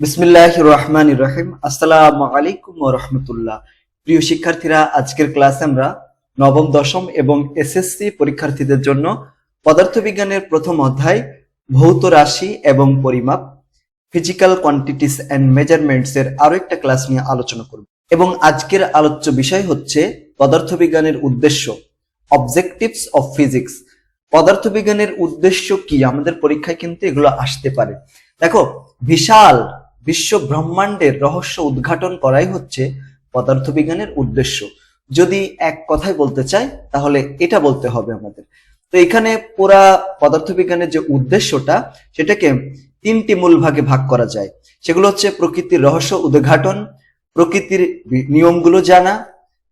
বিসমিল্লাহ রহমান রহিম। আসসালামু আলাইকুম রহমতুল্লাহ। প্রিয় শিক্ষার্থীরা, আজকের ক্লাসে আমরা নবম, দশম এবং এসএসসি পরীক্ষার্থীদের জন্য পদার্থবিজ্ঞানের প্রথম অধ্যায়, ভৌত রাশি এবং পরিমাপ ফিজিক্যাল কোয়ান্টিটিস অ্যান্ড মেজারমেন্টস এর আরও একটা ক্লাস নিয়ে আলোচনা করব। এবং আজকের আলোচ্য বিষয় হচ্ছে পদার্থবিজ্ঞানের উদ্দেশ্য অবজেক্টিভস অফ ফিজিক্স পদার্থবিজ্ঞানের উদ্দেশ্য কি? আমাদের পরীক্ষায় কিন্তু এগুলো আসতে পারে। দেখো, বিশাল বিশ্ব ব্রহ্মাণ্ডের রহস্য উদ্ঘাটন করাই হচ্ছে পদার্থবিজ্ঞানের উদ্দেশ্য। যদি এক কথায় বলতে চাই, তাহলে এটা বলতে হবে আমাদের। তো এখানে পুরা পদার্থবিজ্ঞানের যে উদ্দেশ্যটা, সেটাকে তিনটি মূল ভাগে ভাগ করা যায়। সেগুলো হচ্ছে প্রকৃতির রহস্য উদ্ঘাটন, প্রকৃতির নিয়মগুলো জানা,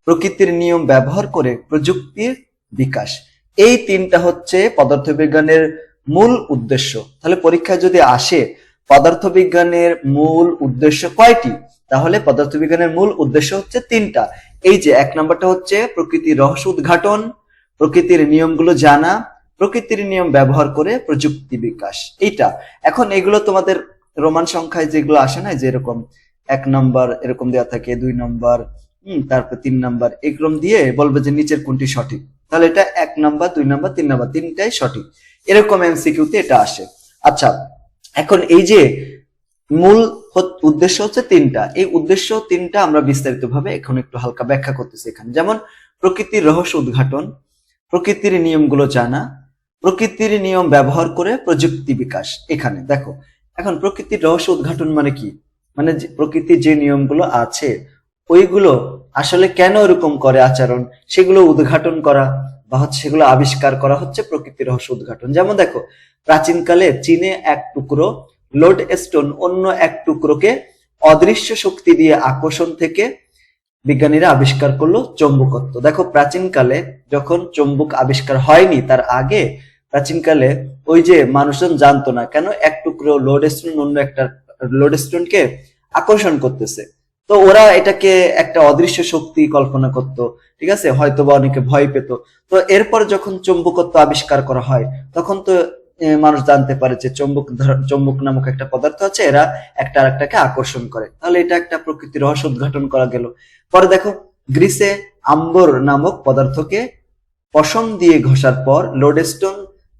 প্রকৃতির নিয়ম ব্যবহার করে প্রযুক্তির বিকাশ। এই তিনটা হচ্ছে পদার্থবিজ্ঞানের মূল উদ্দেশ্য। তাহলে পরীক্ষায় যদি আসে পদার্থবিজ্ঞানের মূল উদ্দেশ্য কয়টি? তাহলে পদার্থবিজ্ঞানের মূল উদ্দেশ্য হচ্ছে তিনটা। এই যে এক নম্বরটা হচ্ছে প্রকৃতির রহস্য উদ্ঘাটন, প্রকৃতির নিয়মগুলো জানা, প্রকৃতির নিয়ম ব্যবহার করে প্রযুক্তি বিকাশ। এইটা। এখন এগুলো তোমাদের রোমান সংখ্যায় যেগুলো আসে না যে এরকম এক নম্বর এরকম দেওয়া থাকে, দুই নম্বর, হম, তারপর তিন নম্বর, এরকম দিয়ে বলবে যে নিচের কোনটি সঠিক। তাহলে এটা এক নম্বর, দুই নম্বর, তিন নম্বর, তিনটাই সঠিক। এরকম এমসিকিউতে এটা আসে। আচ্ছা এখন এই যে মূল উদ্দেশ্য হচ্ছে তিনটা। এই উদ্দেশ্য তিনটা আমরা বিস্তারিত ভাবে এখন একটু হালকা ব্যাখ্যা করতেছি এখানে। যেমন, প্রকৃতির রহস্য উদ্ঘাটন, প্রকৃতির নিয়মগুলো জানা, প্রকৃতির নিয়ম ব্যবহার করে প্রযুক্তি বিকাশ। এখানে, দেখো, এখন প্রকৃতির রহস্য উদ্ঘাটন মানে কি? মানে প্রকৃতির যে নিয়মগুলো আছে, ওইগুলো আসলে কেন এরকম করে আচরণ? সেগুলো উদ্ঘাটন করা বা হচ্ছে সেগুলো আবিষ্কার করা হচ্ছে প্রকৃতির রহস্য উদ্ঘাটন। যেমন দেখো, প্রাচীনকালে চীনে এক টুকরো লোড স্টোন অন্য এক টুকরোকে অদৃশ্য শক্তি দিয়ে আকর্ষণ থেকে বিজ্ঞানীরা আবিষ্কার করল চৌম্বকত্ব। দেখো, প্রাচীনকালে যখন চৌম্বক আবিষ্কার হয়নি, তার আগে প্রাচীনকালে ওই যে মানুষজন জানতো না, কেন এক টুকরো লোড স্টোন অন্য একটা লোড স্টোনকে আকর্ষণ করতেছে। তো ওরা এটাকে একটা অদৃশ্য শক্তি কল্পনা করত, ঠিক আছে? হয়তো বা অনেকে ভয় পেত। তো এরপর যখন চৌম্বকত্ব আবিষ্কার করা হয়, তখন তো মানুষ জানতে পারে যে চৌম্বক চৌম্বক নামক একটা পদার্থ আছে, এরা একটা আরেকটাকে আকর্ষণ করে। তাহলে এটা একটা প্রকৃতির রহস্য উদ্ঘাটন করা গেল। পরে দেখো, গ্রিসে আম্বর নামক পদার্থকে পশম দিয়ে ঘষার পর লোডস্টোন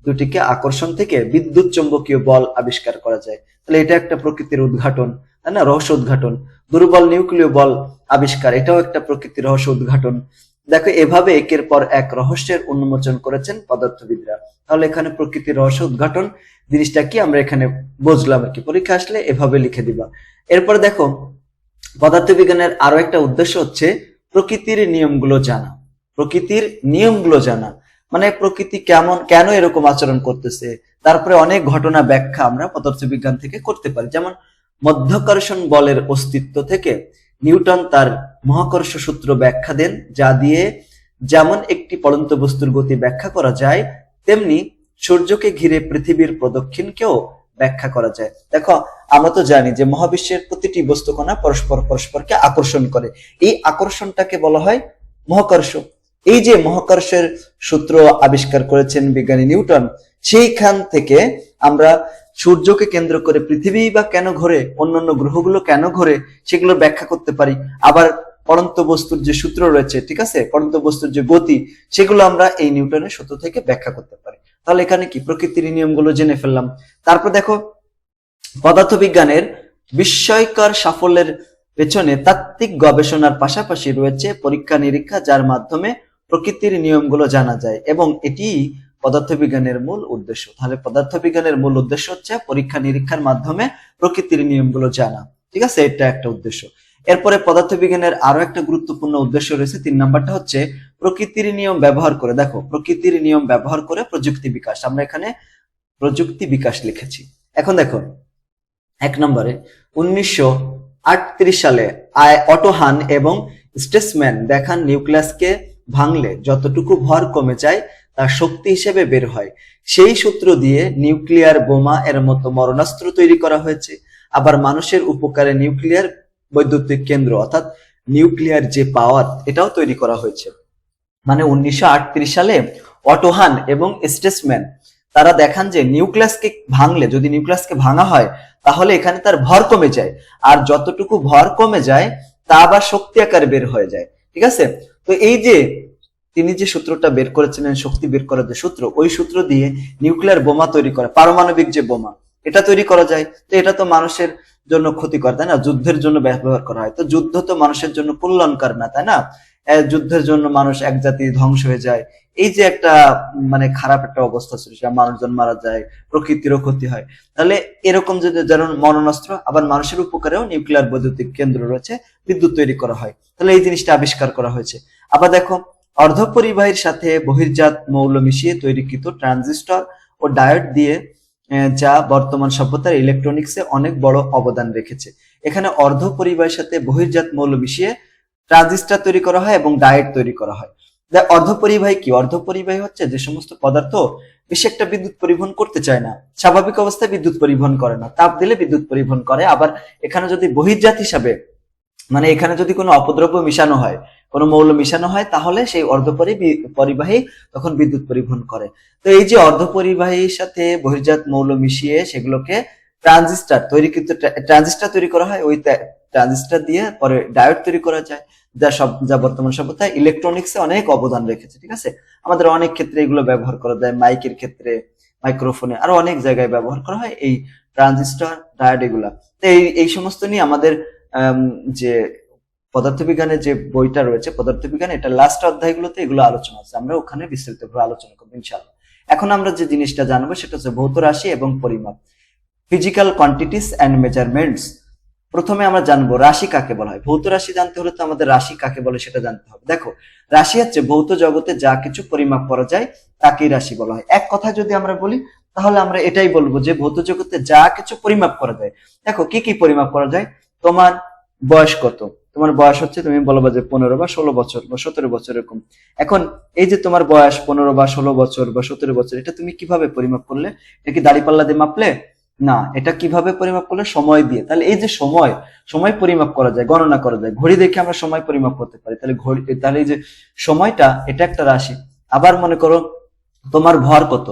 দুটিকে আকর্ষণ থেকে বিদ্যুৎ চৌম্বকীয় বল আবিষ্কার করা যায়। তাহলে এটা একটা প্রকৃতির উদ্ঘাটন। তাই না? রহস্য উদ্ঘাটন, দুর্বল নিউক্লিয় বল আবিষ্কার, এটাও একটা প্রকৃতির রহস্য উদ্ঘাটন। দেখো, এভাবে একের পর এক রহস্যের উন্মোচন করেছেন পদার্থবিদরা। তাহলে এখানে প্রকৃতির রহস্য উদ্ঘাটন জিনিসটা কি? আমরা এখানে বুঝলাম আর কি। পরীক্ষা আসলে এভাবে লিখে দিবা। এরপর দেখো, পদার্থবিজ্ঞানের আরও একটা উদ্দেশ্য হচ্ছে প্রকৃতির নিয়মগুলো জানা। প্রকৃতির নিয়মগুলো জানা। মানে প্রকৃতি কেমন, কেন এরকম আচরণ করতেছে? তারপরে অনেক ঘটনা ব্যাখ্যা আমরা পদার্থবিজ্ঞান থেকে করতে পারি। যেমন মধ্যাকর্ষণ বলের অস্তিত্ব থেকে নিউটন তার মহাকর্ষ সূত্র ব্যাখ্যা দেন, যা দিয়ে যেমন একটি পড়ন্ত বস্তুর গতি ব্যাখ্যা করা যায়, তেমনি সূর্যকে ঘিরে পৃথিবীর প্রদক্ষিণকেও ব্যাখ্যা করা যায়। দেখো, আমরা তো জানি যে মহাবিশ্বের প্রতিটি বস্তুকণা পরস্পর পরস্পরকে আকর্ষণ করে। এই আকর্ষণটাকে বলা হয় মহাকর্ষ। এই যে মহাকর্ষের সূত্র আবিষ্কার করেছেন বিজ্ঞানী নিউটন, সেইখান থেকে আমরা সূর্যকে কেন্দ্র করে পৃথিবী বা কেন ঘোরে, অন্যান্য গ্রহগুলো কেন ঘোরে, সেগুলো ব্যাখ্যা করতে পারি। আবার পরন্ত বস্তুর যে সূত্র রয়েছে, ঠিক আছে? পরন্ত বস্তুর যে গতি, সেগুলো আমরা এই নিউটনের সূত্র থেকে ব্যাখ্যা করতে পারি। তাহলে এখানে কি? প্রকৃতির নিয়মগুলো জেনে ফেললাম। তারপর দেখো, পদার্থবিজ্ঞানের বিস্ময়কর সাফল্যের পেছনে তাত্ত্বিক গবেষণার পাশাপাশি রয়েছে পরীক্ষা নিরীক্ষা যার মাধ্যমে প্রকৃতির নিয়মগুলো জানা যায় এবং এটি পদার্থবিজ্ঞানের মূল উদ্দেশ্য। তাহলে পদার্থবিজ্ঞানের মূল উদ্দেশ্য হচ্ছে পরীক্ষা নিরীক্ষার মাধ্যমে প্রকৃতির নিয়মগুলো জানা। ঠিক আছে? এটা একটা উদ্দেশ্য। এরপরে পদার্থবিজ্ঞানের আরও একটা গুরুত্বপূর্ণ উদ্দেশ্য রয়েছে, তিন নাম্বারটা হচ্ছে প্রকৃতির নিয়ম ব্যবহার করে। দেখো, প্রকৃতির নিয়ম ব্যবহার করে প্রযুক্তি বিকাশ। আমরা এখানে প্রযুক্তি বিকাশ লিখেছি। এখন দেখো, এক নম্বরে, উনিশশো আটত্রিশ সালে আয় অটোহান এবং স্টেসম্যান দেখান নিউক্লিয়াসকে ভাঙলে যতটুকু ভর কমে যায় তা শক্তি হিসেবে বের হয়। সেই সূত্র দিয়ে নিউক্লিয়ার বোমা এর মতো মরণাস্ত্র তৈরি করা হয়েছে। আবার মানুষের উপকারে নিউক্লিয়ার বৈদ্যুতিক কেন্দ্র, অর্থাৎ নিউক্লিয়ার যে পাওয়ার, এটাও তৈরি করা হয়েছে। মানে উনিশশো আটত্রিশ সালে অটোহান এবং স্টেসম্যান তারা দেখান যে নিউক্লিয়াসকে ভাঙলে, যদি নিউক্লিয়াসকে ভাঙা হয়, তাহলে এখানে তার ভর কমে যায়। আর যতটুকু ভর কমে যায়, তা আবার শক্তি আকারে বের হয়ে যায়। ঠিক আছে? তো এই যে তিনি যে সূত্রটা বের করেছিলেন, শক্তি বের করার যে সূত্র, ওই সূত্র দিয়ে নিউক্লিয়ার বোমা তৈরি করে, পারমাণবিক যে বোমা, এটা তৈরি করা যায়। তো এটা তো মানুষের জন্য ক্ষতিকর, তাই না? যুদ্ধের জন্য ব্যবহার করা হয়। তো যুদ্ধ তো মানুষের জন্য কল্যাণকর না, তাই না? যুদ্ধের জন্য মানুষ এক জাতি ধ্বংস হয়ে যায়। এই যে একটা মানে খারাপ একটা অবস্থা সৃষ্টি মানুষজন মারা যায়, প্রকৃতিরও ক্ষতি হয়। তাহলে এরকম যদি যেমন মরণাস্ত্র, আবার মানুষের উপকারেও নিউক্লিয়ার বৈদ্যুতিক কেন্দ্র রয়েছে, বিদ্যুৎ তৈরি করা হয়। তাহলে এই জিনিসটা আবিষ্কার করা হয়েছে। আবার দেখো অর্ধ অর্ধপরিবাহীর সাথে বহির্জাত মৌল মিশিয়ে তৈরিকৃত ট্রানজিস্টর ও ডায়োড দিয়ে যা বর্তমান সভ্যতার ইলেকট্রনিক্সে অনেক বড় অবদান রেখেছে। এখানে অর্ধ অর্ধপরিবাহীর সাথে বহির্জাত মৌল মিশিয়ে ট্রানজিস্টর তৈরি করা হয় এবং ডায়েট তৈরি করা হয়। অর্ধপরিবাহী কি? অর্ধপরিবাহী হচ্ছে যে সমস্ত পদার্থ বেশি একটা বিদ্যুৎ পরিবহন করতে চায় না। স্বাভাবিক অবস্থায় বিদ্যুৎ পরিবহন করে না। তাপ দিলে বিদ্যুৎ পরিবহন করে। আবার এখানে যদি বহির্জাত হিসাবে মানে এখানে যদি কোনো অপদ্রব্য মিশানো হয়, কোনো মৌল মিশানো হয়, তাহলে সেই অর্ধপরি পরিবাহী তখন বিদ্যুৎ পরিবহন করে। তো এই যে অর্ধপরিবাহীর সাথে বহির্জাত মৌল মিশিয়ে সেগুলোকে ট্রানজিস্টার তৈরিকৃত ট্রানজিস্টার তৈরি করা হয়, ওই ট্রানজিস্টার দিয়ে পরে ডায়োড তৈরি করা যায়। যা সব যা বর্তমান সভ্যতায় ইলেকট্রনিক্সে অনেক অবদান রেখেছে ঠিক আছে? আমাদের অনেক ক্ষেত্রে এগুলো ব্যবহার করা যায় মাইকের ক্ষেত্রে মাইক্রোফোনে আরও অনেক জায়গায় ব্যবহার করা হয় এই ট্রানজিস্টার ডায়োড এগুলা। তো এই এই সমস্ত নিয়ে আমাদের আম, যে পদার্থবিজ্ঞানের যে বইটা রয়েছে পদার্থবিজ্ঞান এটা লাস্ট অধ্যায়গুলোতে এগুলো আলোচনা আছে আমরা ওখানে বিস্তারিতভাবে আলোচনা করব ইনশাআল্লাহ। এখন আমরা যে জিনিসটা জানব সেটা হচ্ছে ভৌত রাশি এবং পরিমাপ। ফিজিক্যাল কোয়ান্টিটিস অ্যান্ড মেজারমেন্টস প্রথমে আমরা জানব রাশি কাকে বলা হয়। ভৌত রাশি জানতে হলে তো আমাদের রাশি কাকে বলে সেটা জানতে হবে। দেখো, রাশি হচ্ছে ভৌত জগতে যা কিছু পরিমাপ করা যায় তাকেই রাশি বলা হয়। এক কথা যদি আমরা বলি, তাহলে আমরা এটাই বলব যে ভৌত জগতে যা কিছু পরিমাপ করা যায়। দেখো, কি কি পরিমাপ করা যায়? তোমার বয়স কত? তোমার বয়স হচ্ছে, তুমি বলবা যে পনেরো বা ষোলো বছর বা সতেরো বছর এরকম। এখন এই যে তোমার বয়স পনেরো বা ষোলো বছর বা সতেরো বছর, এটা তুমি কীভাবে পরিমাপ করলে? এটা কি দাড়িপাল্লা দিয়ে মাপলে? না, এটা কীভাবে পরিমাপ করলে? সময় দিয়ে। তাহলে এই যে সময় সময় পরিমাপ করা যায়, গণনা করা যায়, ঘড়ি দেখে আমরা সময় পরিমাপ করতে পারি। তাহলে ঘড়ি, তাহলে এই যে সময়টা, এটা একটা রাশি। আবার মনে করো, তোমার ভর কত?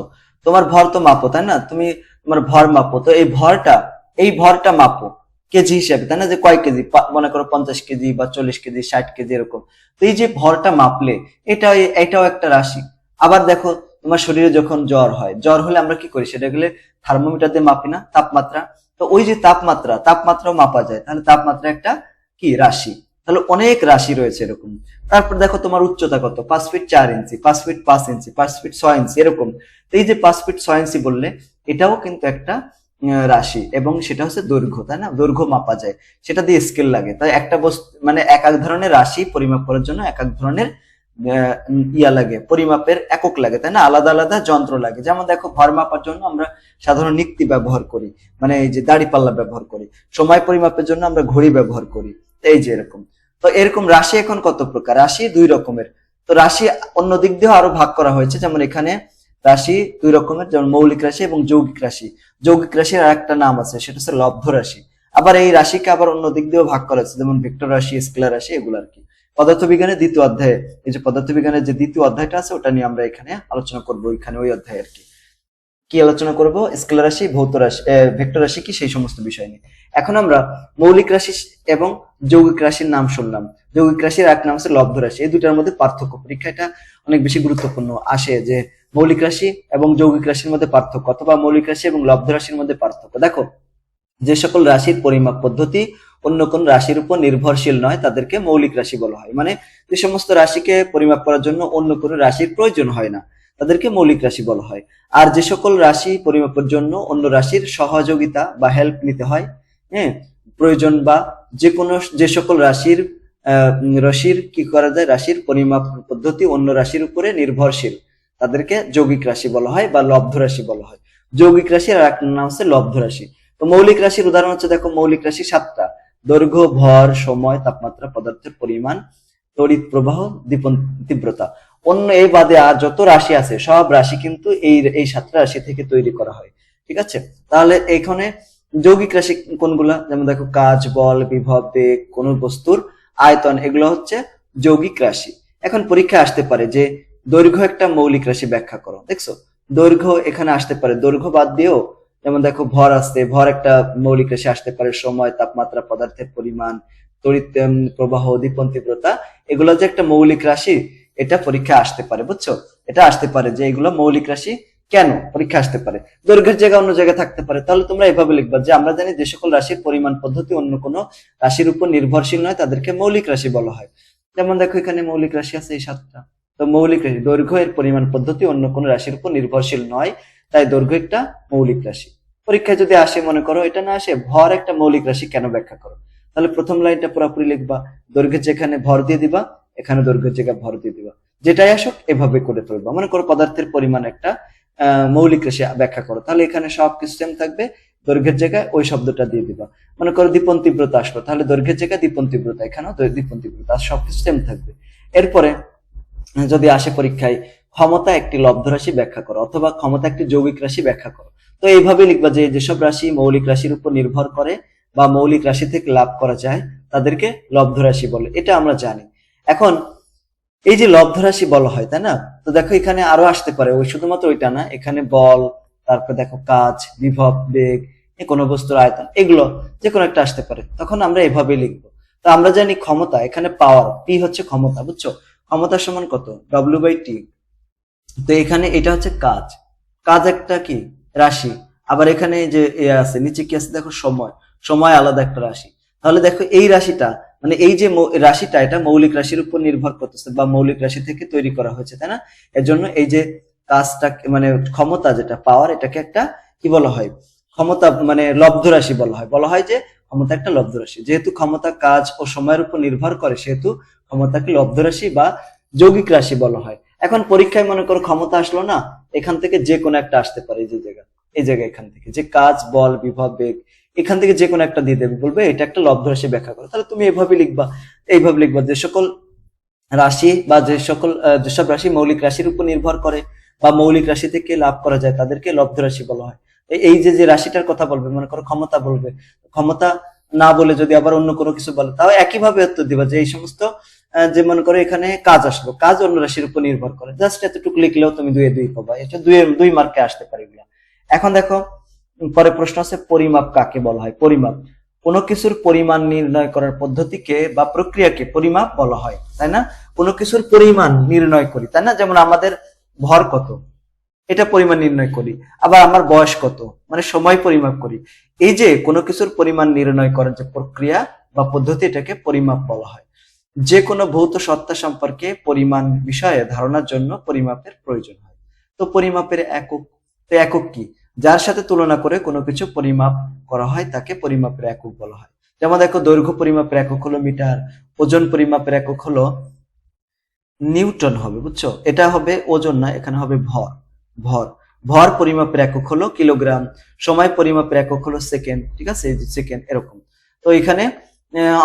তোমার ভর তো মাপো, তাই না? তুমি তোমার ভর মাপো, তো এই ভরটা এই ভরটা মাপো, কেজি হিসাবে, তাই না? যে কয় কেজি? মনে করো পঞ্চাশ কেজি বা চল্লিশ কেজি, ষাট কেজি, এরকম। তো এই যে ভরটা মাপলে, এটা, এটাও একটা রাশি। আবার দেখো তোমার শরীরে যখন জ্বর হয়, জ্বর হলে আমরা কি করি? সেটা গেলে থার্মোমিটার দিয়ে মাপি না, তাপমাত্রা। তো ওই যে তাপমাত্রা, তাপমাত্রাও মাপা যায়। তাহলে তাপমাত্রা একটা কি? রাশি। তাহলে অনেক রাশি রয়েছে এরকম। তারপর দেখো তোমার উচ্চতা কত? পাঁচ ফিট চার ইঞ্চি পাঁচ ফিট পাঁচ ইঞ্চি পাঁচ ফিট ছয় ইঞ্চি এরকম। তো এই যে পাঁচ ফিট ছয় ইঞ্চি বললে, এটাও কিন্তু একটা রাশি। এবং সেটা হচ্ছে দৈর্ঘ্য, তাই না? দৈর্ঘ্য মাপা যায়। সেটা দিয়ে স্কেল লাগে। তাই একটা বস্তু মানে এক এক ধরনের রাশি পরিমাপ করার জন্য এক এক ধরনের ইয়া লাগে, পরিমাপের একক লাগে, তাই না? আলাদা আলাদা যন্ত্র লাগে। যেমন দেখো ভর মাপার জন্য আমরা সাধারণ নিক্তি ব্যবহার করি। মানে এই যে দাড়ি পাল্লা ব্যবহার করি। সময় পরিমাপের জন্য আমরা ঘড়ি ব্যবহার করি। এই যে এরকম। তো এরকম রাশি এখন কত প্রকার? রাশি দুই রকমের। তো রাশি অন্য দিক দিয়েও আরও ভাগ করা হয়েছে। যেমন এখানে রাশি দুই রকমের, যেমন মৌলিক রাশি এবং যৌগিক রাশি। যৌগিক রাশির আর একটা নাম আছে, সেটা হচ্ছে লব্ধ রাশি। আবার এই রাশিকে আবার অন্য দিক দিয়েও ভাগ করা হয়েছে, যেমন ভেক্টর রাশি, স্কেলার রাশি, এগুলো আর কি। পদার্থবিজ্ঞানের দ্বিতীয় অধ্যায়ে, এই যে পদার্থবিজ্ঞানের যে দ্বিতীয় অধ্যায়টা আছে, ওটা নিয়ে আমরা এখানে আলোচনা করব, এখানে ওই অধ্যায়ে আর কি। কি আলোচনা করব? স্কেলার রাশি, ভৌত রাশি ভেক্টর রাশি কি? সেই সমস্ত বিষয় নিয়ে। এখন আমরা মৌলিক রাশি এবং যৌগিক রাশির নাম শুনলাম। যৌগিক রাশির এক নাম হচ্ছে লব্ধ রাশি। এই দুটার মধ্যে পার্থক্য। পরীক্ষা এটা অনেক বেশি গুরুত্বপূর্ণ। আসে যে মৌলিক রাশি এবং যৌগিক রাশির মধ্যে পার্থক্য অথবা মৌলিক রাশি এবং লব্ধ রাশির মধ্যে পার্থক্য। দেখো, যে সকল রাশির পরিমাপ পদ্ধতি অন্য কোন রাশির উপর নির্ভরশীল নয়, তাদেরকে মৌলিক রাশি বলা হয়। মানে যে সমস্ত রাশিকে পরিমাপ করার জন্য অন্য কোনো রাশির প্রয়োজন হয় না, তাদেরকে মৌলিক রাশি বলা হয়। আর যে সকল রাশি পরিমাপের জন্য অন্য রাশির সহযোগিতা বা হেল্প নিতে হয় হ্যাঁ প্রয়োজন বা যে কোনো যে সকল রাশির রাশির কি করা যায়, রাশির পরিমাপ পদ্ধতি অন্য রাশির উপরে নির্ভরশীল, তাদেরকে যৌগিক রাশি বলা হয় বা লব্ধ রাশি বলা হয়। যৌগিক রাশির আর এক নাম হচ্ছে লব্ধ রাশি। তো মৌলিক রাশির উদাহরণ হচ্ছে দেখো মৌলিক রাশি সাতটা। দৈর্ঘ্য ভর সময় তাপমাত্রা পদার্থের পরিমাণ, তড়িৎ প্রবাহ দীপন তীব্রতা। অন্য এই বাদে আর যত রাশি আছে, সব রাশি কিন্তু এই এই সাতটা রাশি থেকে তৈরি করা হয়। ঠিক আছে? তাহলে এখানে যৌগিক রাশি কোনগুলা? যেমন দেখো, কাজ, বল, বিভব, বেগ, কোন বস্তুর আয়তন, এগুলো হচ্ছে যৌগিক রাশি। এখন পরীক্ষা আসতে পারে যে দৈর্ঘ্য একটা মৌলিক রাশি ব্যাখ্যা করো। দেখছ? দৈর্ঘ্য এখানে আসতে পারে। দৈর্ঘ্য বাদ দিয়েও যেমন দেখো, ভর আসতে, ভর একটা মৌলিক রাশি আসতে পারে, সময়, তাপমাত্রা, পদার্থের পরিমাণ, তড়িৎ প্রবাহ দীপন তীব্রতা, এগুলো যে একটা মৌলিক রাশি, এটা পরীক্ষা আসতে পারে, বুঝছ? এটা আসতে পারে যে এগুলো মৌলিক রাশি কেন পরীক্ষা আসতে পারে? দৈর্ঘ্যের জায়গা অন্য জায়গায় থাকতে পারে, তাহলে তোমরা এভাবে লিখবা যে আমরা জানি যে সকল রাশির পরিমাণ পদ্ধতি অন্য কোনো রাশির উপর নির্ভরশীল নয়, তাদেরকে মৌলিক রাশি বলা হয়। যেমন দেখো, এখানে মৌলিক রাশি আছে এই সাতটা। তো মৌলিক রাশি, দৈর্ঘ্য এর পরিমাণ পদ্ধতি অন্য কোনো রাশির উপর নির্ভরশীল নয় তাই দৈর্ঘ্য একটা মৌলিক রাশি। পরীক্ষায় যদি আসে, মনে করো, এটা না আসে, ভর একটা মৌলিক রাশি কেন ব্যাখ্যা করো? তাহলে প্রথম লাইনটা পুরোপুরি লিখবা, দৈর্ঘ্যের যেখানে ভর দিয়ে দিবা, এখানে দৈর্ঘ্যের জায়গায় ভর দিয়ে দিবা। যেটাই আসুক, এভাবে করে ফেলবা মনে করো পদার্থের পরিমাণ একটা মৌলিক রাশি ব্যাখ্যা করো। তাহলে এখানে সব সেম থাকবে, দৈর্ঘ্যের জায়গায় ওই শব্দটা দিয়ে দিবা। মনে করো দীপন তীব্রতা আসলো, তাহলে দৈর্ঘ্যের জায়গায় দীপন তীব্রতা, এখানেও দীপন তীব্রতা, সবকিছু সেম থাকবে। এরপরে যদি আসে পরীক্ষায় ক্ষমতা একটি লব্ধ রাশি ব্যাখ্যা করো, অথবা ক্ষমতা একটি যৌগিক রাশি ব্যাখ্যা করো। তো এইভাবে লিখবা যে যেসব রাশি মৌলিক রাশির উপর নির্ভর করে বা মৌলিক রাশি থেকে লাভ করা যায়, তাদেরকে লব্ধ রাশি বলে। এটা আমরা জানি। এখন, এই যে লব্ধ রাশি বলা হয়, তাই না? তো দেখো এখানে আরও আসতে পারে, ওই শুধুমাত্র ওইটা না, এখানে বল, তারপর দেখো কাজ, বিভব, বেগ কোনো বস্তুর আয়তন, এগুলো যে কোনো একটা আসতে পারে। তখন আমরা এভাবে লিখব। তো আমরা জানি ক্ষমতা, এখানে পাওয়ার পি হচ্ছে ক্ষমতা, বুঝছ? ক্ষমতা সমান কত? ডব্লিউ বাই টি তো এখানে এটা হচ্ছে কাজ। কাজ একটা কি? রাশি। আবার এখানে যে এ আছে, নিচে কি আছে? দেখো সময়। সময় আলাদা একটা রাশি। তাহলে দেখো এই রাশিটা মানে এই যে রাশিটা, এটা মৌলিক রাশির উপর নির্ভর করতেছে বা মৌলিক রাশি থেকে তৈরি করা হয়েছে, তাই না? এর জন্য এই যে কাজটা মানে ক্ষমতা যেটা পাওয়ার এটাকে একটা কি বলা হয়? ক্ষমতা মানে লব্ধ রাশি বলা হয়। বলা হয় যে ক্ষমতা একটা লব্ধ রাশি। যেহেতু ক্ষমতা কাজ ও সময়ের উপর নির্ভর করে, সেহেতু ক্ষমতাকে লব্ধ রাশি বা যৌগিক রাশি বলা হয়। এখন পরীক্ষায় মনে করো ক্ষমতা আসলো না, এখান থেকে যে কোনো একটা আসতে পারে যে জায়গা, এই জায়গা এখান থেকে। যে কাজ, বল বিভব বেগ, এখান থেকে যে কোনো একটা দিয়ে দেবে, বলবে এটা একটা লব্ধ রাশি ব্যাখ্যা করো। তাহলে তুমি এইভাবে লিখবা এইভাবে লিখবা যে সকল রাশি বা যে সকল যেসব রাশি মৌলিক রাশির উপর নির্ভর করে বা মৌলিক রাশি থেকে লাভ করা যায় তাদেরকে লব্ধ রাশি বলা হয়। এই- যে যে রাশিটার কথা বলবে, মনে করো ক্ষমতা বলবে, ক্ষমতা না বলে যদি আবার অন্য কোনো কিছু বলে, তাও একইভাবে উত্তর দিবা যে এই সমস্ত যে মনে করো এখানে কাজ আসলো কাজ অন্য রাশির উপর নির্ভর করে। জাস্ট এতটুকু লিখলেও তুমি দুয়ে দুই পাবা। এটা দুই দুই মার্কে আসতে পারে এখন দেখো, পরে প্রশ্ন আছে পরিমাপ কাকে বলা হয়? পরিমাপ। কোনো কিছুর পরিমাণ নির্ণয় করার পদ্ধতিকে বা প্রক্রিয়াকে পরিমাপ বলা হয়, তাই না? কোনো কিছুর পরিমাণ নির্ণয় করি, তাই না? যেমন আমাদের ভর কত, এটা পরিমাণ নির্ণয় করি। আবার আমার বয়স কত মানে সময় পরিমাপ করি। এই যে কোনো কিছুর পরিমাণ নির্ণয় করার যে প্রক্রিয়া বা পদ্ধতি, এটাকে পরিমাপ বলা হয়। যে কোনো ভৌত সত্তা সম্পর্কে পরিমাণ বিষয়ে ধারণার জন্য পরিমাপের প্রয়োজন হয়। তো পরিমাপের একক, তো একক কি? যার সাথে তুলনা করে কোনো কিছু পরিমাপ করা হয়, তাকে পরিমাপের একক বলা হয়। যেমন দেখো, দৈর্ঘ্য পরিমাপের একক হলো মিটার, ওজন পরিমাপের একক হলো নিউটন হবে, বুঝছ? এটা হবে ওজন না, এখানে হবে ভর ভর। ভর পরিমাপের একক হলো কিলোগ্রাম, সময় পরিমাপের একক হলো সেকেন্ড, ঠিক আছে? সেকেন্ড, এরকম। তো এখানে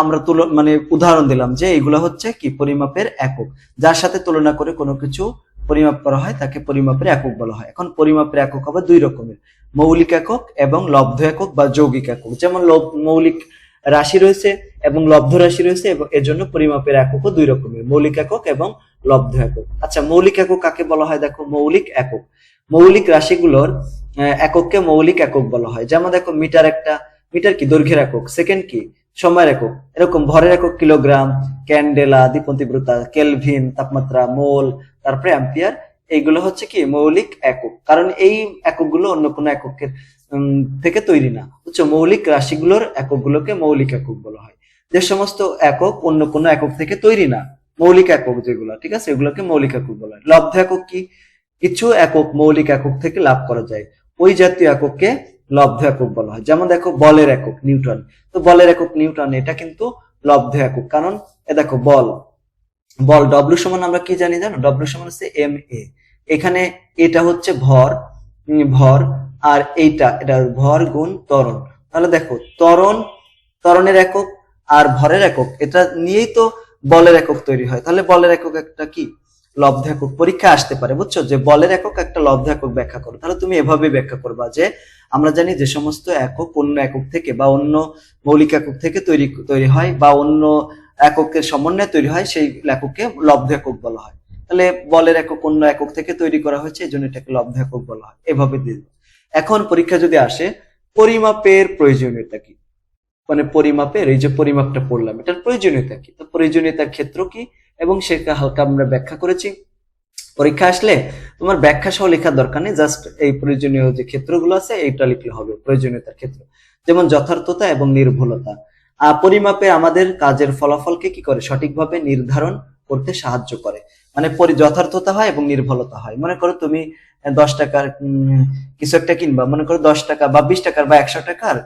আমরা মানে উদাহরণ দিলাম যে এগুলো হচ্ছে কি পরিমাপের একক। যার সাথে তুলনা করে কোনো কিছু পরিমাপ করা হয়, তাকে পরিমাপের একক বলা হয়। এখন পরিমাপের একক হবে দুই রকমের। মৌলিক একক এবং লব্ধ একক বা যৌগিক একক। যেমন মৌলিক রাশি রয়েছে এবং লব্ধ রাশি রয়েছে এবং এর জন্য পরিমাপের এককও দুই রকমের, মৌলিক একক এবং লব্ধ একক। আচ্ছা মৌলিক একক কাকে বলা হয়? দেখো, মৌলিক একক। মৌলিক রাশিগুলোর একককে মৌলিক একক বলা হয়। যেমন দেখো, মিটার একটা, মিটার কি? দৈর্ঘ্যের একক। সেকেন্ড কি? সময়ের একক এরকম ভরের একক কিলোগ্রাম, ক্যান্ডেলা দীপন তীব্রতা কেলভিন, তাপমাত্রা, মোল, তারপরে অ্যাম্পিয়ার। এইগুলো হচ্ছে কি মৌলিক একক। কারণ এই এককগুলো অন্য কোনো এককের থেকে তৈরি না। বুঝছ মৌলিক রাশিগুলোর এককগুলোকে মৌলিক একক বলা হয়। যে সমস্ত একক অন্য কোনো একক থেকে তৈরি না, মৌলিক একক যেগুলো, ঠিক আছে? এগুলোকে মৌলিক একক বলা হয়। লব্ধ একক কি? কিছু একক মৌলিক একক থেকে লাভ করা যায়। ওই জাতীয় একককে লব্ধ একক বলা হয়। যেমন দেখো, বলের একক নিউটন তো বলের একক নিউটন এটা কিন্তু লব্ধ একক। কারণ, এ দেখো, বল। বল ডব্লিউ সমান আমরা কি জানি জানো? ডব্লিউ সমান হচ্ছে এম এ এখানে এটা হচ্ছে ভর ভর, আর এইটা, এটা ভর গুণ ত্বরণ। তাহলে দেখো, ত্বরণ, ত্বরণের একক আর ভরের একক, এটা নিয়েই তো বলের একক তৈরি হয়। তাহলে বলের একক একটা কি? লব্ধ একক পরীক্ষা আসতে পারে, বুঝছ? যে বলের একক একটা লব্ধ একক ব্যাখ্যা করো। তাহলে তুমি এভাবে ব্যাখ্যা করবা যে আমরা জানি যে সমস্ত একক অন্য একক থেকে বা অন্য মৌলিক একক থেকে তৈরি তৈরি হয় বা অন্য এককের সমন্বয়ে তৈরি হয়, সেই এককে লব্ধ একক বলা হয়। তাহলে বলের একক অন্য একক থেকে তৈরি করা হয়েছে, এই জন্য এটাকে লব্ধ একক বলা হয়। এভাবে দিয়ে এখন পরীক্ষা যদি আসে, পরিমাপের প্রয়োজনীয়তা কি? মানে পরিমাপের, এই যে পরিমাপটা পড়লাম, এটার প্রয়োজনীয়তা কি? তো প্রয়োজনীয়তার ক্ষেত্র কি? এবং সেটা হালকা আমরা ব্যাখ্যা করেছি। পরীক্ষা আসলে তোমার ব্যাখ্যা সহ লেখার দরকার নেই জাস্ট এই প্রয়োজনীয় যে ক্ষেত্রগুলো আছে, এইটা লিখলে হবে, প্রয়োজনীয়তার ক্ষেত্র। যেমন যথার্থতা এবং নির্ভুলতা। পরিমাপে আমাদের কাজের ফলাফলকে কি করে সঠিকভাবে নির্ধারণ করতে সাহায্য করে? মানে যথার্থতা হয় এবং নির্ভুলতা হয়। মনে করো তুমি দশ টাকার কিছু একটা কিনবা, মনে করো দশ টাকা বা বিশ টাকার বা একশো টাকার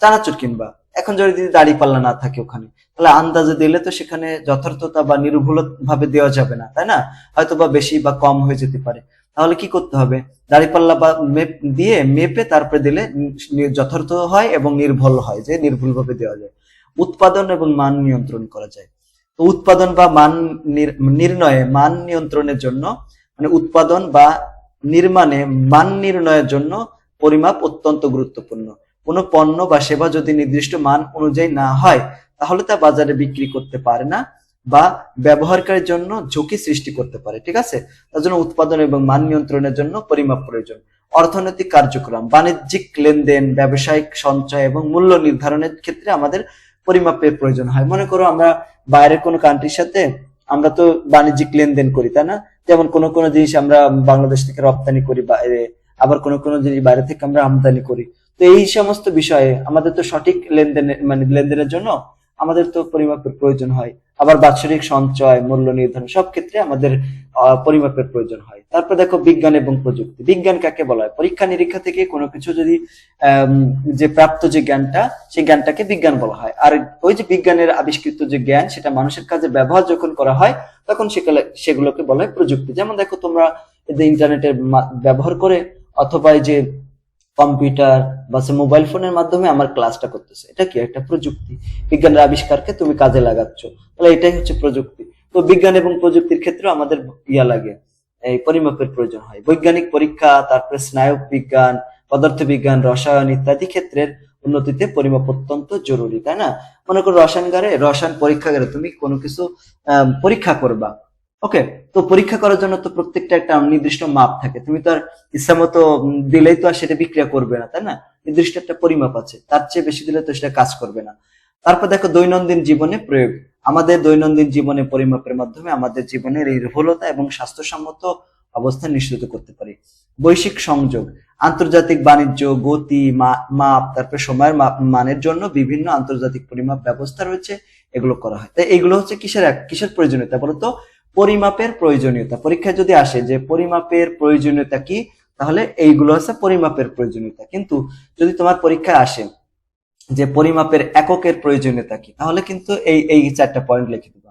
চানাচুর কিনবা। এখন যদি দাড়ি পাল্লা না থাকে ওখানে তাহলে আন্দাজে দিলে তো সেখানে যথার্থতা বা নির্ভুল ভাবে দেওয়া যাবে না, তাই না? হয়তো বা বেশি বা কম হয়ে যেতে পারে। তাহলে কি করতে হবে? দাড়িপাল্লা বা মেপ দিয়ে মেপে তারপরে দিলে যথার্থ হয় এবং নির্ভুল হয়, যে নির্ভুল ভাবে দেওয়া যায়। উৎপাদন এবং মান নিয়ন্ত্রণ করা যায়। তো উৎপাদন বা মান নির্ণয়ে মান নিয়ন্ত্রণের জন্য মানে উৎপাদন বা নির্মাণে মান নির্ণয়ের জন্য পরিমাপ অত্যন্ত গুরুত্বপূর্ণ। কোনো পণ্য বা সেবা যদি নির্দিষ্ট মান অনুযায়ী না হয় তাহলে তা বাজারে বিক্রি করতে পারে না বা ব্যবহারকারীর জন্য ঝুঁকি সৃষ্টি করতে পারে, ঠিক আছে? তার জন্য উৎপাদন এবং মান নিয়ন্ত্রণের জন্য পরিমাপ প্রয়োজন। অর্থনৈতিক কার্যক্রম, বাণিজ্যিক লেনদেন, ব্যবসায়িক সঞ্চয় এবং মূল্য নির্ধারণের ক্ষেত্রে আমাদের পরিমাপের প্রয়োজন হয়। মনে করো আমরা বাইরের কোনো কান্ট্রির সাথে আমরা তো বাণিজ্যিক লেনদেন করি, তাই না? যেমন কোনো কোনো জিনিস আমরা বাংলাদেশ থেকে রপ্তানি করি বাইরে আবার কোনো কোনো জিনিস বাইরে থেকে আমরা আমদানি করি। তো এই সমস্ত বিষয়ে আমাদের তো সঠিক লেনদেনের মানে লেনদেনের জন্য আমাদের তো পরিমাপের প্রয়োজন হয়। আবার বাৎসরিক সঞ্চয়, মূল্য নির্ধারণ সব ক্ষেত্রে আমাদের পরিমাপের প্রয়োজন হয়। তারপর দেখো বিজ্ঞান এবং প্রযুক্তি। বিজ্ঞান কাকে বলা হয়? পরীক্ষা নিরীক্ষা থেকে কোনো কিছু যদি যে প্রাপ্ত যে জ্ঞানটা, সেই জ্ঞানটাকে বিজ্ঞান বলা হয়। আর ওই যে বিজ্ঞানের আবিষ্কৃত যে জ্ঞান, সেটা মানুষের কাজে ব্যবহার যখন করা হয়, তখন সেগুলো সেগুলোকে বলা হয় প্রযুক্তি। যেমন দেখো তোমরা ইন্টারনেটের ব্যবহার করে, অথবা যে কম্পিউটার বা মোবাইল ফোনের মাধ্যমে আমার ক্লাসটা করতেছে। এটা কি? একটা প্রযুক্তি। বিজ্ঞানের আবিষ্কারকে তুমি কাজে লাগাচ্ছ। তাহলে এটাই হচ্ছে প্রযুক্তি। তো বিজ্ঞান এবং প্রযুক্তির ক্ষেত্রে আমাদের ইয়া লাগে, এই পরিমাপের প্রয়োজন হয়। বৈজ্ঞানিক পরীক্ষা, তারপরে স্নায়ুক বিজ্ঞান পদার্থ বিজ্ঞান রসায়ন ইত্যাদি ক্ষেত্রের উন্নতিতে পরিমাপ অত্যন্ত জরুরি, তাই না? মনে করো রসায়নগারে রসায়ন পরীক্ষাগারে তুমি কোনো কিছু পরীক্ষা করবা। ওকে তো পরীক্ষা করার জন্য তো প্রত্যেকটা একটা নির্দিষ্ট মাপ থাকে। তুমি তো আর ইচ্ছা মতো দিলেই তো আর সেটা বিক্রিয়া করবে না, তাই না? নির্দিষ্ট একটা পরিমাপ আছে। তার চেয়ে বেশি দিলে তো সেটা কাজ করবে না। তারপর দেখো দৈনন্দিন জীবনে প্রয়োগ। আমাদের দৈনন্দিন জীবনে পরিমাপের মাধ্যমে আমাদের জীবনের এই নির্ভুলতা এবং স্বাস্থ্যসম্মত অবস্থা নিশ্চিত করতে পারি। বৈশ্বিক সংযোগ, আন্তর্জাতিক বাণিজ্য, গতি মাপ, তারপরে সময়ের মানের জন্য বিভিন্ন আন্তর্জাতিক পরিমাপ ব্যবস্থা রয়েছে, এগুলো করা হয়। তাই এগুলো হচ্ছে কিসের কিসের প্রয়োজনীয়তা বলতো? পরিমাপের প্রয়োজনীয়তা। পরীক্ষায় যদি আসে যে পরিমাপের প্রয়োজনীয়তা কি, তাহলে এইগুলো হচ্ছে পরিমাপের প্রয়োজনীয়তা। কিন্তু যদি তোমার পরীক্ষায় আসে যে পরিমাপের এককের প্রয়োজনীয়তা কি, তাহলে কিন্তু এই এই চারটা পয়েন্ট লিখে দিবা।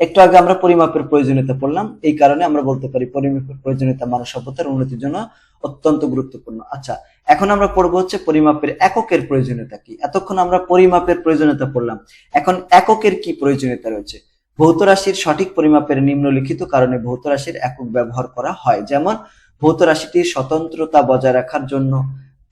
একটু আগে আমরা পরিমাপের প্রয়োজনীয়তা পড়লাম, এই কারণে আমরা বলতে পারি পরিমাপের প্রয়োজনীয়তা মানব সভ্যতার উন্নতির জন্য অত্যন্ত গুরুত্বপূর্ণ। আচ্ছা এখন আমরা পড়ব হচ্ছে পরিমাপের এককের প্রয়োজনীয়তা কি। এতক্ষণ আমরা পরিমাপের প্রয়োজনীয়তা পড়লাম। এখন এককের কি প্রয়োজনীয়তা রয়েছে? ভৌত রাশির সঠিক পরিমাপের নিম্নলিখিত কারণে ভৌত রাশির একক ব্যবহার করা হয়। যেমন, ভৌত রাশিটির স্বতন্ত্রতা বজায় রাখার জন্য,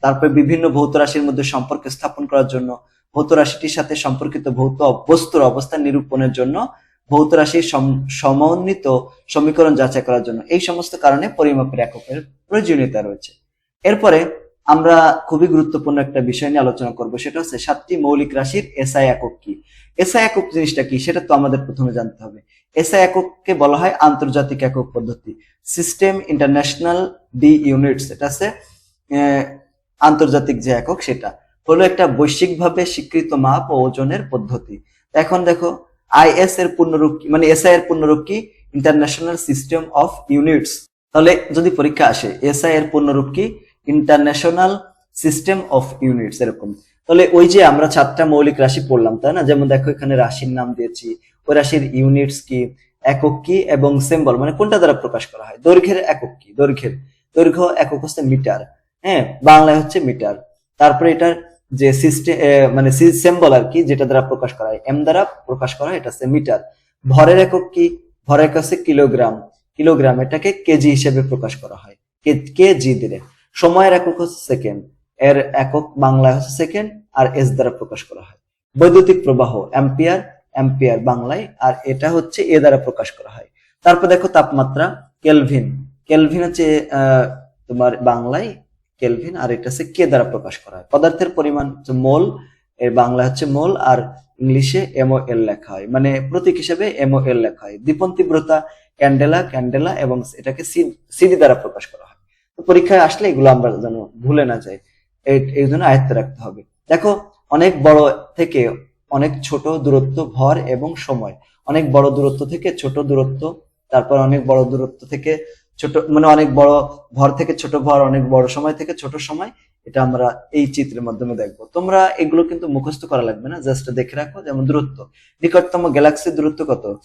তারপরে বিভিন্ন ভৌত রাশির মধ্যে সম্পর্ক স্থাপন করার জন্য, ভৌত রাশিটির সাথে সম্পর্কিত ভৌত বস্তুর অবস্থান নিরূপণের জন্য, ভৌত রাশির সম- সমন্বিত সমীকরণ যাচাই করার জন্য। এই সমস্ত কারণে পরিমাপের এককের প্রয়োজনীয়তা রয়েছে। এরপরে আমরা খুবই গুরুত্বপূর্ণ একটা বিষয় নিয়ে আলোচনা করব, সেটা হচ্ছে সাতটি মৌলিক রাশির এসআই একক কি? এসআই একক জিনিসটা কি? সেটা তো আমাদের প্রথমে জানতে হবে। এসআই একককে বলা হয় আন্তর্জাতিক একক পদ্ধতি। সিস্টেম ইন্টারন্যাশনাল ডি ইউনিটস এটা আছে আন্তর্জাতিক যে একক সেটা। হলো একটা বৈশ্বিকভাবে স্বীকৃত মাপ ও ওজনের পদ্ধতি। এখন দেখো আইএস এর পূর্ণরূপ কি মানে এসআই এর পূর্ণরূপ কি? ইন্টারন্যাশনাল সিস্টেম অফ ইউনিটস তাহলে যদি পরীক্ষা আসে, এসআই এর পূর্ণরূপ কি? ইন্টারন্যাশনাল সিস্টেম অফ ইউনিটস এরকম। তাহলে ওই যে আমরা চারটা মৌলিক রাশি পড়লাম, তাই না? যেমন দেখো এখানে রাশির নাম দিয়েছি, ওই রাশির ইউনিটস কি? একক কি? এবং সিম্বল মানে কোনটা দ্বারা প্রকাশ করা হয়? দৈর্ঘ্যের একক কি? দৈর্ঘ্যের। দৈর্ঘ্য একক হচ্ছে মিটার হ্যাঁ? বাংলায় হচ্ছে মিটার তারপরে এটার যে সিস্টেম মানে সিম্বল আর কি, যেটা দ্বারা প্রকাশ করা হয় এম দ্বারা প্রকাশ করা হয়, এটা হচ্ছে মিটার ভরের একক কি? ভরের একক হচ্ছে কিলোগ্রাম কিলোগ্রাম এটাকে কেজি হিসেবে প্রকাশ করা হয়। কেজি দিলে। সময়ের একক হচ্ছে সেকেন্ড এর একক বাংলায় হচ্ছে সেকেন্ড আর এস দ্বারা প্রকাশ করা হয়। বৈদ্যুতিক প্রবাহ অ্যাম্পিয়ার অ্যাম্পিয়ার বাংলায়, আর এটা হচ্ছে এ দ্বারা প্রকাশ করা হয়। তারপর দেখো তাপমাত্রা কেলভিন কেলভিন হচ্ছে তোমার বাংলায় কেলভিন আর এটা হচ্ছে কে দ্বারা প্রকাশ করা হয়। পদার্থের পরিমাণ হচ্ছে মোল, এর বাংলা হচ্ছে মোল, আর ইংলিশে এমও এল লেখা হয়। মানে প্রতীক হিসেবে এমও এল লেখা হয়। দীপন তীব্রতা ক্যান্ডেলা ক্যান্ডেলা এবং এটাকে সিডি দ্বারা প্রকাশ করা হয়। পরীক্ষায় আসলে এগুলো আমরা যেন ভুলে না যাই। এই- জন্য আয়ত্তে রাখতে হবে। দেখো, অনেক বড় থেকে অনেক ছোট দূরত্ব ভর এবং সময়। অনেক বড় দূরত্ব থেকে ছোট দূরত্ব, তারপর অনেক বড় দূরত্ব থেকে ছোট মানে অনেক বড় ভর থেকে ছোট ভর, অনেক বড় সময় থেকে ছোট সময়, এটা আমরা এই চিত্রের মাধ্যমে দেখব। তোমরা এগুলো কিন্তু মুখস্থ করা লাগবে না, জাস্ট দেখে রাখো, যেমন দূরত্ব। নিকটতম গ্যালাক্সির দূরত্ব কত?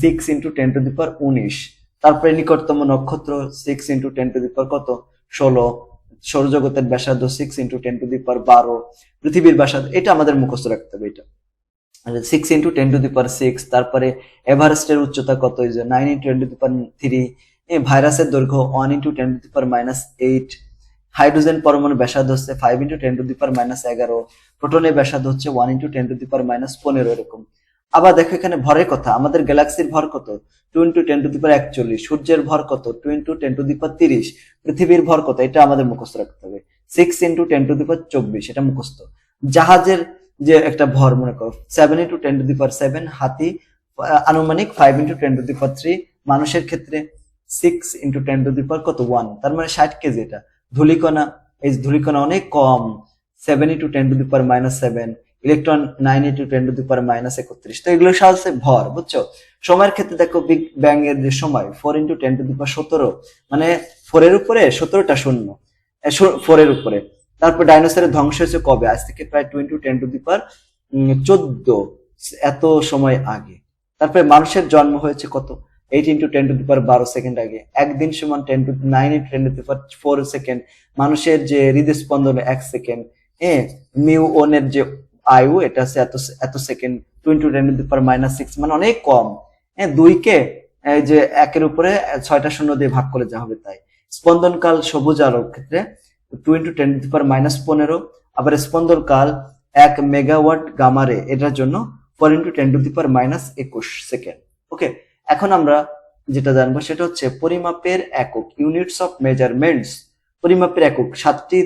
Six into ten to the power উনিশ। তারপরে নিকটতম নক্ষত্র six into ten to the কত? ষোলো। সৌরজগতের ব্যাসার্ধ six into ten to the power বারো, পৃথিবীর ব্যাসার্ধ, এটা আমাদের মুখস্থ রাখতে হবে এটা। Six into ten to the power six তারপরে এভারেস্টের উচ্চতা কত যে nine into ten to the power three ভাইরাসের দৈর্ঘ্য one into ten to the power minus eight hydrogen পরমাণু ব্যাসার্ধ হচ্ছে five into ten to the power minus এগারো প্রোটনের ব্যাসার্ধ হচ্ছে one into ten to the power minus পনেরো, এরকম। আবার দেখো এখানে ভরের কথা, আমাদের গ্যালাক্সির ভর কত? Two into ten to the power একচল্লিশ। সূর্যের ভর কত? Two into ten to the power তিরিশ। পৃথিবীর ভর কত? এটা আমাদের মুখস্থ রাখতে হবে। Six into ten to the power চব্বিশ, এটা মুখস্থ। জাহাজের যে একটা ভর, মনে করো seven into ten to the seven হাতি আনুমানিক five into ten to the three মানুষের ক্ষেত্রে six into ten to the power কত? ওয়ান তার মানে ষাট কেজি এটা। ধূলিকণা, এই ধূলিকণা অনেক কম। Seven into ten to the power minus seven electron nine into ten to the power minus একত্রিশ। তো এগুলো হচ্ছে ভর, বুঝছ? সময়ের ক্ষেত্রে দেখো বিগ ব্যাং এর যে সময় four into ten to the power সতেরো। মানে ফোরের উপরে সতেরোটা শূন্য। ফোরের উপরে। তারপর ডাইনোসরের ধ্বংস হয়েছে কবে? আজ থেকে প্রায় twenty ten to the power চোদ্দ। এত সময় আগে। তারপরে মানুষের জন্ম হয়েছে কত? Eight into ten to the power বারো সেকেন্ড আগে। একদিন সমান ten to nine into ten to the power four second মানুষের যে হৃদস্পন্দন এক সেকেন্ড হ্যাঁ? মিউ ওনের যে আয়ু, এটা আছে এত এত second two ten power minus six মানে অনেক কম। হ্যাঁ দুইকে যে একের উপরে ছয়টা শূন্য দিয়ে ভাগ করে যা হবে তাই। স্পন্দনকাল সবুজ আলোর ক্ষেত্রে two into ten power minus পনেরো, আবার স্পন্দনকাল এক মেগাওয়াট গামারে এটার জন্য four into ten to the power minus একুশ সেকেন্ড ওকে এখন আমরা যেটা জানব সেটা হচ্ছে পরিমাপের একক ইউনিটস অফ মেজারমেন্টস পরিমাপের একক, সাতটি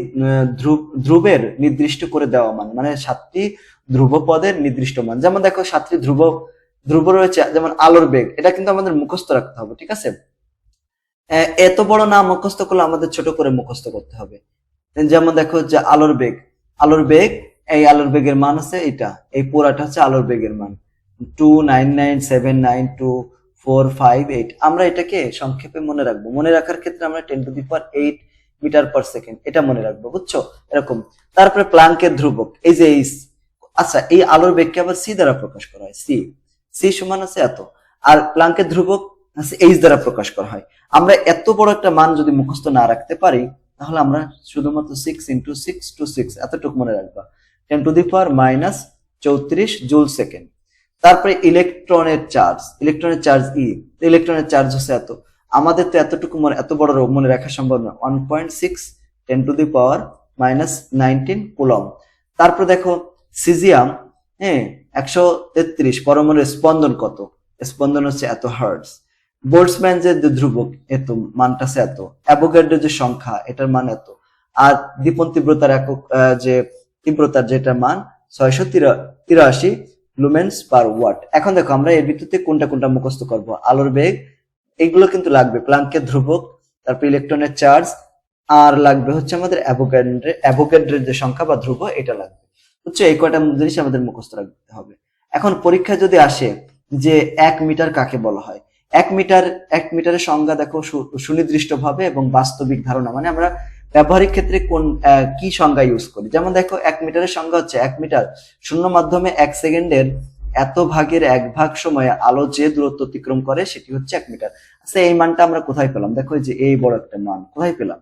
ধ্রুব, ধ্রুবের নির্দিষ্ট করে দেওয়া মান মানে সাতটি ধ্রুবপদের নির্দিষ্ট মান। যেমন দেখো, সাতটি ধ্রুব ধ্রুব রয়েছে, যেমন আলোর বেগ, এটা কিন্তু আমাদের মুখস্থ রাখতে হবে, ঠিক আছে? এত বড় না মুখস্থ করলে আমাদের ছোট করে মুখস্থ করতে হবে। যেমন দেখো যে আলোর বেগ আলোর বেগ, এই আলোর বেগের মান আছে এটা এই পুরাটা হচ্ছে আলোর বেগের মান। Two nine nine seven nine two four five eight আমরা এটাকে সংক্ষেপে মনে রাখব। মনে রাখার ক্ষেত্রে আমরা ten to the power eight metre per second, এটা মনে রাখব, বুঝছ? এরকম। তারপরে প্লাঙ্কের ধ্রুবক, এই যে আচ্ছা এই আলোর বেগকে আবার সি দ্বারা প্রকাশ করা হয় সি সি সমান আছে এত। আর প্লাঙ্কের ধ্রুবক এইচ দ্বারা প্রকাশ করা হয়। আমরা এত বড় একটা মান যদি মুখস্থ না রাখতে পারি, তাহলে আমরা শুধুমাত্র six into six two six এতটুকু মনে রাখবা। Ten to the power minus চৌত্রিশ জুল সেকেন্ড তারপরে ইলেকট্রনের চার্জ ইলেকট্রনের চার্জ ই ইলেকট্রনের চার্জ হচ্ছে এত। আমাদের তো এতটুকু মনে, এত বড় রোগ মনে রাখা সম্ভব না। One point six ten to the power minus nineteen coulomb. তারপর দেখো সিজিয়াম হ্যাঁ একশো তেত্রিশ, পরমাণুর স্পন্দন কত? স্পন্দন হচ্ছে এত হার্টস বোল্টসম্যান যে ধ্রুবক, এত, মানটা এত। অ্যাভোগাড্রোর যে সংখ্যা, এটার মান এত। আর দীপন তীব্রতার একক যে তীব্রতার যেটার মান, ছয়শো তিরাশি লুমেন্স পার ওয়াট এখন দেখো, আমরা এর ভিত্তিতে কোনটা কোনটা মুখস্থ করব? আলোর বেগ এগুলো কিন্তু লাগবে। প্লাঙ্কের ধ্রুবক, তারপর ইলেকট্রনের চার্জ আর লাগবে হচ্ছে আমাদের অ্যাভোগাড্রে অ্যাভোগাড্রের যে সংখ্যা বা ধ্রুব, এটা লাগবে। হচ্ছে এই কয়টা জিনিস আমাদের মুখস্থ রাখতে হবে। এখন পরীক্ষায় যদি আসে যে এক মিটার কাকে বলা হয়? এক মিটার, এক মিটারের সংজ্ঞা দেখো সুনির্দিষ্ট ভাবে এবং বাস্তবিক ধারণা। মানে আমরা ব্যবহারিক ক্ষেত্রে কোন কি সংজ্ঞা ইউজ করি? যেমন দেখো, এক মিটারের সংজ্ঞা হচ্ছে এক মিটার। শূন্য মাধ্যমে এক সেকেন্ডের এত ভাগের এক ভাগ সময়ে আলো যে দূরত্ব অতিক্রম করে, সেটি হচ্ছে এক মিটার আচ্ছা এই মানটা আমরা কোথায় পেলাম? দেখো যে এই বড় একটা মান, কোথায় পেলাম?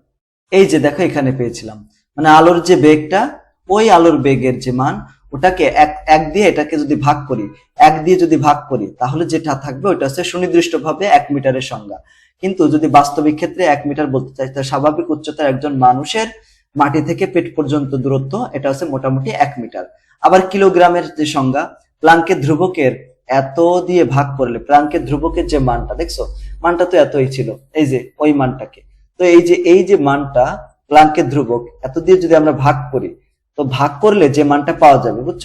এই যে দেখো এখানে পেয়েছিলাম। মানে আলোর যে বেগটা, ওই আলোর বেগের যে মান, ওটাকে এক এক দিয়ে এটাকে যদি ভাগ করি, এক দিয়ে যদি ভাগ করি, তাহলে যেটা থাকবে ওটা হচ্ছে সুনির্দিষ্ট ভাবে এক মিটারের সংজ্ঞা। কিন্তু যদি বাস্তবিক ক্ষেত্রে এক মিটার বলতে চাই, তাহলে স্বাভাবিক উচ্চতার একজন মানুষের মাটি থেকে পেট পর্যন্ত দূরত্ব, এটা হচ্ছে মোটামুটি এক মিটার। আবার কিলোগ্রামের যে সংজ্ঞা প্লাঙ্কের ধ্রুবকের এত দিয়ে ভাগ করলে প্রাঙ্কের ধ্রুবকের যে মানটা, দেখছ? মানটা তো এতই ছিল, এই যে ওই মানটাকে। তো এই যে এই যে মানটা প্লাঙ্কের ধ্রুবক, এত দিয়ে যদি আমরা ভাগ করি, তো ভাগ করলে যে মানটা পাওয়া যাবে, বুঝছ?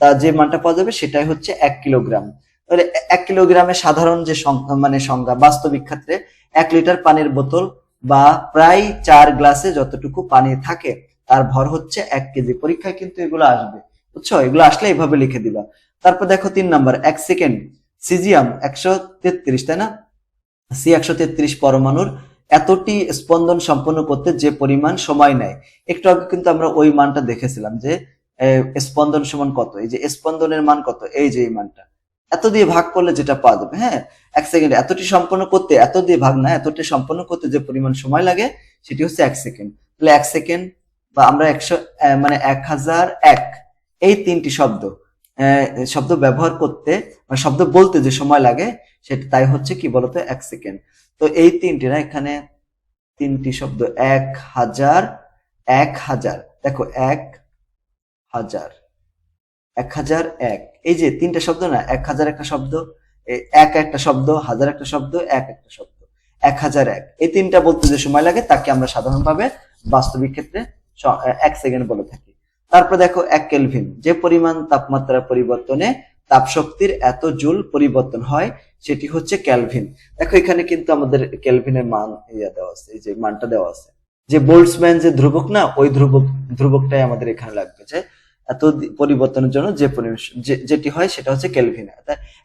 তা যে মানটা পাওয়া যাবে সেটাই হচ্ছে এক কিলোগ্রাম। এক কিলোগ্রামের সাধারণ যে মানে সংজ্ঞা, বাস্তবিক ক্ষেত্রে এক লিটার পানির বোতল বা প্রায় চার গ্লাসে যতটুকু পানি থাকে, তার ভর হচ্ছে এক কেজি। পরীক্ষায় কিন্তু এগুলো আসবে, বুঝছ? এগুলো আসলে এইভাবে লিখে দিবা। তারপর দেখো তিন নাম্বার, এক সেকেন্ড সিজিয়াম একশো তেত্রিশ, তাই না? সি একশো তেত্রিশ পরমাণুর এতটি স্পন্দন সম্পন্ন করতে যে পরিমাণ সময় নেয়। একটু আগে কিন্তু আমরা ওই মানটা দেখেছিলাম যে স্পন্দন সমান কত? এই যে স্পন্দনের মান কত? এই যে এই মানটা। এত দিয়ে ভাগ করলে যেটা পাওয়া যাবে হ্যাঁ? এক সেকেন্ড এতটি সম্পন্ন করতে এত দিয়ে ভাগ না, এতটি সম্পন্ন করতে যে পরিমাণ সময় লাগে, সেটি হচ্ছে এক সেকেন্ড তাহলে এক সেকেন্ড বা আমরা একশো মানে এক হাজার এক, এই তিনটি শব্দ। শব্দ ব্যবহার করতে মানে শব্দ বলতে যে সময় লাগে, সেটা তাই হচ্ছে কি বলতো? এক সেকেন্ড তো এই তিনটি না, এখানে তিনটি শব্দ, এক হাজার এক হাজার। দেখো, এক হাজার এক হাজার, এক। এই যে তিনটা শব্দ না, এক হাজার একটা শব্দ এক একটা শব্দ, হাজার একটা শব্দ, এক একটা শব্দ। এক হাজার এক। এই তিনটা বলতে যে সময় লাগে, তাকে আমরা সাধারণভাবে বাস্তবিক ক্ষেত্রে এক সেকেন্ড বলে থাকি। তারপর দেখো এক কেলভিন যে পরিমাণ তাপমাত্রা পরিবর্তনে তাপশক্তির এত জুল পরিবর্তন হয়, সেটি হচ্ছে ক্যালভিন দেখো এখানে কিন্তু আমাদের ক্যালভিনের মান ইয়া দেওয়া আছে, এই যে মানটা দেওয়া আছে। যে বোল্টসম্যান যে ধ্রুবক না, ওই ধ্রুবক, ধ্রুবকটাই আমাদের এখানে লাগবে যে এত পরিবর্তনের জন্য যে যেটি হয় সেটা হচ্ছে কেলভিন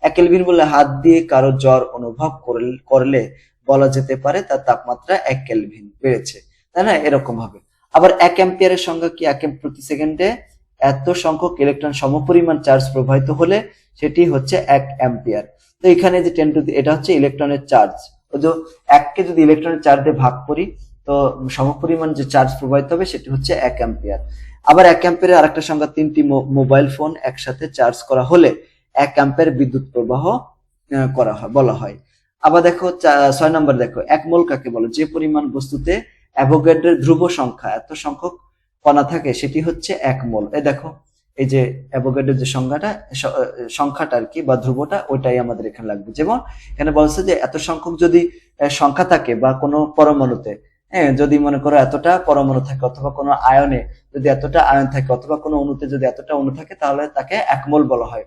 এক কেলভিন বলে হাত দিয়ে কারও জ্বর অনুভব করল- করলে বলা যেতে পারে তার তাপমাত্রা এক কেলভিন বেড়েছে। তাই না? এরকম হবে। আবার এক অ্যাম্পিয়ারের সংখ্যা কি? এক প্রতি সেকেন্ডে এত সংখ্যক ইলেকট্রন সমপরিমাণ চার্জ প্রবাহিত হলে সেটি হচ্ছে এক অ্যাম্পিয়ার। তো এখানে যে টেন টু এটা হচ্ছে ইলেকট্রনের চার্জ যে এককে যদি ইলেকট্রনের চার্জ দিয়ে ভাগ করি, তো সমপরিমাণ যে চার্জ প্রবাহিত হবে সেটি হচ্ছে এক অ্যাম্পিয়ার। আবার এক অ্যাম্পিয়ারের আরেকটা সংখ্যা, তিনটি মোবাইল ফোন একসাথে চার্জ করা হলে এক অ্যাম্পিয়ার বিদ্যুৎ প্রবাহ করা হয়, বলা হয়। আবার দেখো ছয় নম্বর দেখো, এক মোল কাকে বলো? যে পরিমাণ বস্তুতে অ্যাভোগাড্রের ধ্রুব সংখ্যা, এত সংখ্যক কণা থাকে, সেটি হচ্ছে এক মোল। এই দেখো, এই যে অ্যাভোগাড্রের যে সংখ্যাটা সংখ্যাটা আর কি, বা ধ্রুবটা, ওইটাই আমাদের এখানে লাগবে। যেমন এখানে বলছে যে এত সংখ্যক যদি সংখ্যা থাকে, বা কোনো পরমাণুতে হ্যাঁ যদি মনে করো এতটা পরমাণু থাকে, অথবা কোনো আয়নে যদি এতটা আয়ন থাকে, অথবা কোনো অণুতে যদি এতটা অণু থাকে, তাহলে তাকে এক মোল বলা হয়।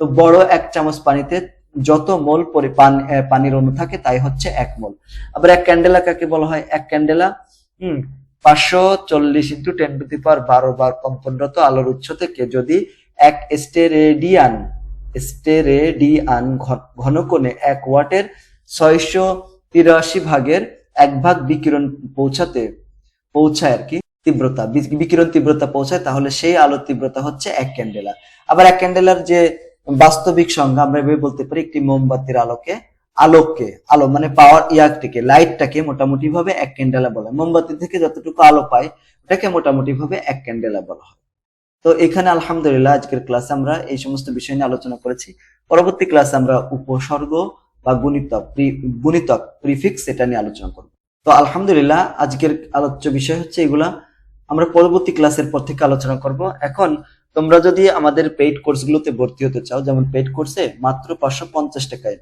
তো বড় এক চামচ পানিতে যত মোল পরে পান- পানির অণু থাকে, তাই হচ্ছে এক মোল। আবার এক ক্যান্ডেলা কাকে বলা হয়? এক ক্যান্ডেলা, হুম, পাঁচশো চল্লিশ ইন্টু টেন টু পাওয়ার বারো বার কম্পনরত আলোর উৎস থেকে যদি এক স্টেরেডিয়ান স্টেরেডিয়ান ঘনকোণে এক ওয়াটের ছয়শো তিরাশি ভাগের এক ভাগ বিকিরণ পৌঁছাতে, পৌঁছায় আর কি, তীব্রতা বিকিরণ তীব্রতা পৌঁছায়, তাহলে সেই আলোর তীব্রতা হচ্ছে এক ক্যান্ডেলা। আবার এক ক্যান্ডেলার যে বাস্তবিক সংজ্ঞা আমরা এভাবে বলতে পারি, একটি মোমবাতির আলোকে, আলোককে, আলো মানে পাওয়ার ইয়াকটিকে, লাইটটাকে মোটামুটি ভাবে এক ক্যান্ডেলা বলা মোমবাতি থেকে যতটুকু আলো পায়, ওটাকে মোটামুটি ভাবে এক ক্যান্ডেলা বলা হয়। তো এখানে আলহামদুলিল্লাহ আজকের ক্লাসে আমরা এই সমস্ত বিষয় নিয়ে আলোচনা করেছি। পরবর্তী ক্লাসে আমরা উপসর্গ বা গুণিতক গুণিতক প্রিফিক্স এটা নিয়ে আলোচনা করব। তো আলহামদুলিল্লাহ আজকের আলোচ্য বিষয় হচ্ছে এগুলা। আমরা পরবর্তী ক্লাসের পর থেকে আলোচনা করব। এখন তোমরা যদি আমাদের পেইড কোর্সগুলোতে ভর্তি হতে চাও, যেমন পেইড কোর্সে মাত্র পাঁচশো পঞ্চাশ টাকায়,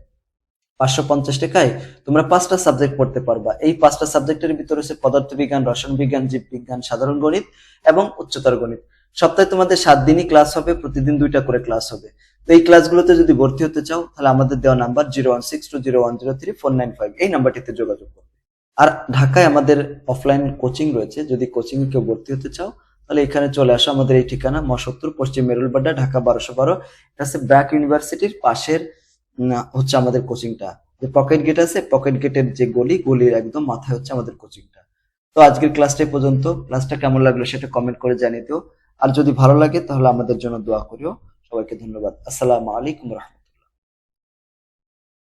পাঁচশো পঞ্চাশ টাকায় তোমরা পাঁচটা সাবজেক্ট পড়তে পারবা। এই পাঁচটা সাবজেক্টের ভিতরে হচ্ছে পদার্থবিজ্ঞান রসায়ন বিজ্ঞান জীববিজ্ঞান, সাধারণ গণিত এবং উচ্চতর গণিত। সপ্তাহে তোমাদের সাত দিনই ক্লাস হবে, প্রতিদিন দুইটা করে ক্লাস হবে। তো এই ক্লাসগুলোতে যদি ভর্তি হতে চাও, তাহলে আমাদের দেওয়া number zero one six two zero one zero three four nine five এই নাম্বারটিতে যোগাযোগ করবে। আর ঢাকায় আমাদের অফলাইন কোচিং রয়েছে। যদি কোচিং কেউ ভর্তি হতে চাও তাহলে এখানে চলে আসো আমাদের এই ঠিকানা মসত্তর, পশ্চিম মেরুলবাড্ডা, ঢাকা বারোশো বারো। এটা হচ্ছে ব্র্যাক ইউনিভার্সিটির পাশের হচ্ছে আমাদের কোচিংটা। যে পকেট গেট আছে, পকেট গেটের যে গলি, গলির একদম মাথায় হচ্ছে আমাদের কোচিংটা। তো আজকের ক্লাসটা পর্যন্ত। ক্লাসটা কেমন লাগল সেটা কমেন্ট করে জানিয়ে দিও। আর যদি ভালো লাগে তাহলে আমাদের জন্য দোয়া করিও। সবাইকে ধন্যবাদ। আসসালামু আলাইকুম রহমতুল্লাহ।